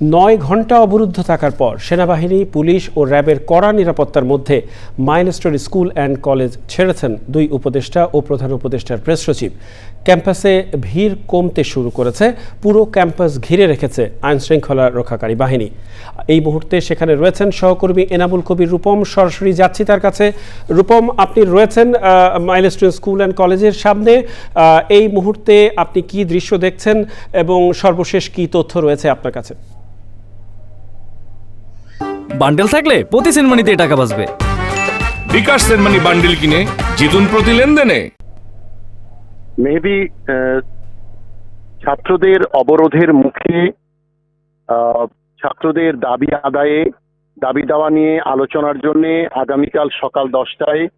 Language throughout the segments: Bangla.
নয় ঘণ্টা অবরুদ্ধ থাকার পর সেনাবাহিনী, পুলিশ ও র্যাবের কড়া নিরাপত্তার মধ্যে মাইলস্টোন স্কুল অ্যান্ড কলেজ ছেড়েছেন দুই উপদেষ্টা ও প্রধান উপদেষ্টার প্রেস সচিব। ক্যাম্পাসে ভিড় কমতে শুরু করেছে, পুরো ক্যাম্পাস ঘিরে রেখেছে আইন শৃঙ্খলা রক্ষাকারী বাহিনী। এই মুহূর্তে সেখানে রয়েছেন সহকর্মী এনামুল কবির রূপম, সরাসরি যাচ্ছি তার কাছে। রূপম, আপনি রয়েছেন মাইলস্টোন স্কুল অ্যান্ড কলেজের সামনে। এই মুহূর্তে আপনি কি দৃশ্য দেখছেন এবং সর্বশেষ কি তথ্য রয়েছে আপনার কাছে? বান্ডেল থাকলে প্রতি সিনেমানিতে টাকা বাঁচবে। বিকাশ সেনমানি বান্ডিল কিনে জিতুন প্রতি লেনদেনে। মেবি ছাত্রদের অবরোধের মুখে আহ, ছাত্রদের দাবি আদায়ে দাবি দাওয়া নিয়ে আলোচনার জন্য আগামীকাল সকাল দশটায়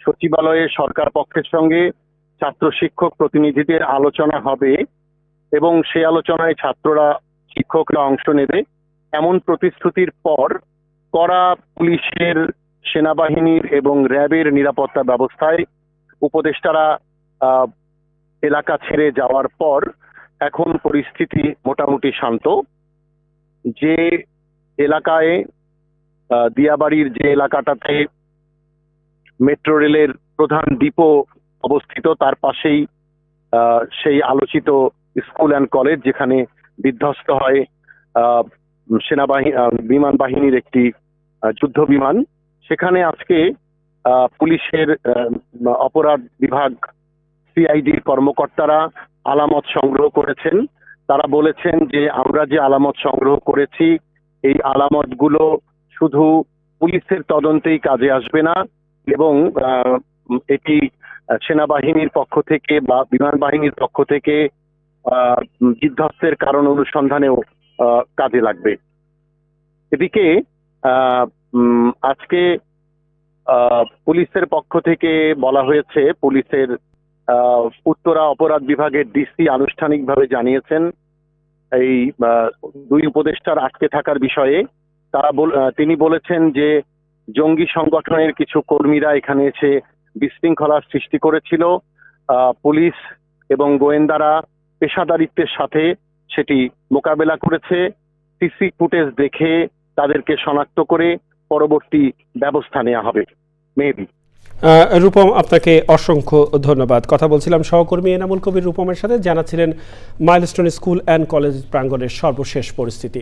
সচিবালয়ে সরকার পক্ষের সঙ্গে ছাত্র শিক্ষক প্রতিনিধিদের আলোচনা হবে এবং সেই আলোচনায় ছাত্ররা শিক্ষকরা অংশ নেবে। এমন প্রতিশ্রুতির পর কড়া পুলিশের সেনাবাহিনীর এবং র্যাবের নিরাপত্তা ব্যবস্থায় উপদেষ্টারা এলাকা ছেড়ে যাওয়ার পর এখন পরিস্থিতি মোটামুটি শান্ত। যে এলাকায় দিয়াবাড়ির যে এলাকাটাতে মেট্রো রেলের প্রধান ডিপো অবস্থিত, তার পাশেই সেই আলোচিত স্কুল অ্যান্ড কলেজ যেখানে বিধ্বস্ত হয় সেনাবাহিনী বিমান বাহিনীর একটি যুদ্ধ বিমান সেখানে আজকে পুলিশের অপরাধ বিভাগ সিআইডির কর্মকর্তারা আলামত সংগ্রহ করেছেন। তারা বলেছেন যে, আমরা যে আলামত সংগ্রহ করেছি, এই আলামতগুলো শুধু পুলিশের তদন্তেই কাজে আসবে না এবং এটি সেনাবাহিনীর পক্ষ থেকে বা বিমান বাহিনীর পক্ষ থেকে বিধ্বস্তের কারণ অনুসন্ধানেও কাজে লাগবে। এদিকে আজকে পুলিশের পক্ষ থেকে বলা হয়েছে, পুলিশের উত্তরা অপরাধ বিভাগের ডিসি আনুষ্ঠানিকভাবে জানিয়েছেন, এই দুই উপদেষ্টার আটকে থাকার বিষয়ে। তারা তিনি বলেছেন যে, জঙ্গি সংগঠনের কিছু কর্মীরা এখানে এসে বিশৃঙ্খলার সৃষ্টি করেছিল। পুলিশ এবং গোয়েন্দারা পেশাদারিত্বের সাথে সেটি মোকাবেলা করেছে। সিসি ফুটেজ দেখে তাদেরকে শনাক্ত করে পরবর্তী ব্যবস্থা নেওয়া হবে। মেবি রূপম, আপনাকে অসংখ্য ধন্যবাদ। কথা বলছিলাম সহকর্মী এনামুল কবির রূপমের সাথে। জানাচ্ছিলেন মাইলস্টোন স্কুল অ্যান্ড কলেজ প্রাঙ্গণের সর্বশেষ পরিস্থিতি।